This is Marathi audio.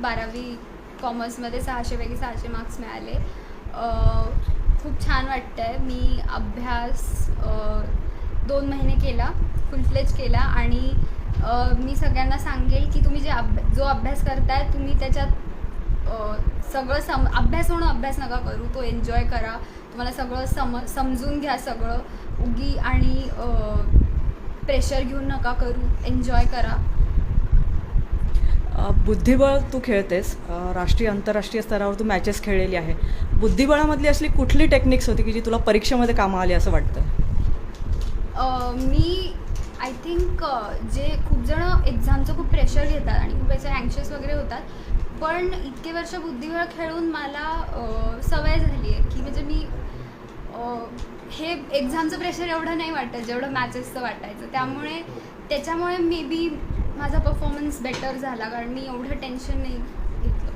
बारावी कॉमर्समध्ये सहाशेपैकी सहाशे मार्क्स मिळाले. खूप छान वाटतं आहे मी अभ्यास दोन महिने केला फुलफ्लेज केला आणि मी सगळ्यांना सांगेल की तुम्ही जे अभ्या जो अभ्यास करताय तुम्ही त्याच्यात सगळं सम अभ्यास म्हणून अभ्यास नका करू तो एन्जॉय करा. तुम्हाला सगळं सम समजून घ्या सगळं. उगी आणि प्रेशर घेऊन नका करू एन्जॉय करा. बुद्धिबळ तू खेळतेस. राष्ट्रीय आंतरराष्ट्रीय स्तरावर तू मॅचेस खेळलेली आहे. बुद्धिबळामधली असली कुठली टेक्निक्स होती की जी तुला परीक्षेमध्ये कामं आली असं वाटतं? मी आय थिंक जे खूप जण एक्झामचं खूप प्रेशर घेतात आणि खूप याचे अँक्शियस वगैरे होतात. पण इतके वर्ष बुद्धिबळ खेळून मला सवय झाली आहे की म्हणजे मी हे एक्झामचं प्रेशर एवढं नाही वाटत जेवढं मॅचेसचं वाटायचं. त्यामुळे त्याच्यामुळे मे बी माझा परफॉर्मन्स बेटर झाला कारण मी एवढं टेन्शन नाही घेतलं.